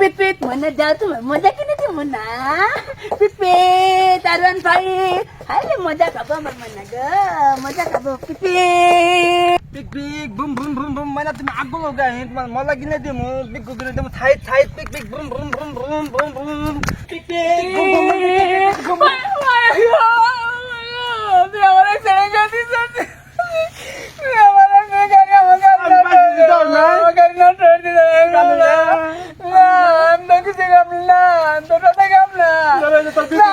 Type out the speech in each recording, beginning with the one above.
पितपित भन्न जाउँ मजा किन थियो मुन्ना पितपित आरुवान भाइ हाइले मजा खाबो मन मुन्ना ग मजा खाबो पितपित पिक पिक बुम बुम बुम बुम मैना तिमी आगो लगा हिँड मलाई किन दियो म बिक गुग्रिन दियो tight tight pick pick Bum boom boom boom boom pick pick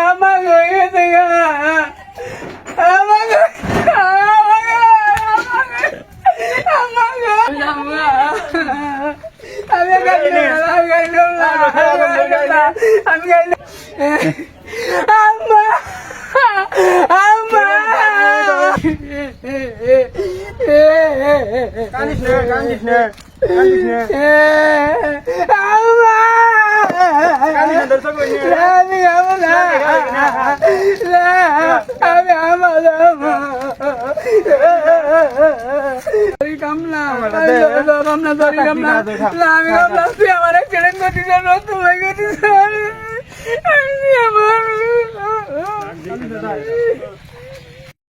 আমার না আমি আমার আমি কাম না আমা আমা কানিস নে কানিস নে কানিস নে কানিস নে দর্শক কই নে আমি কামলা কামলা সরি কামলা আমি কামলা তুই আমার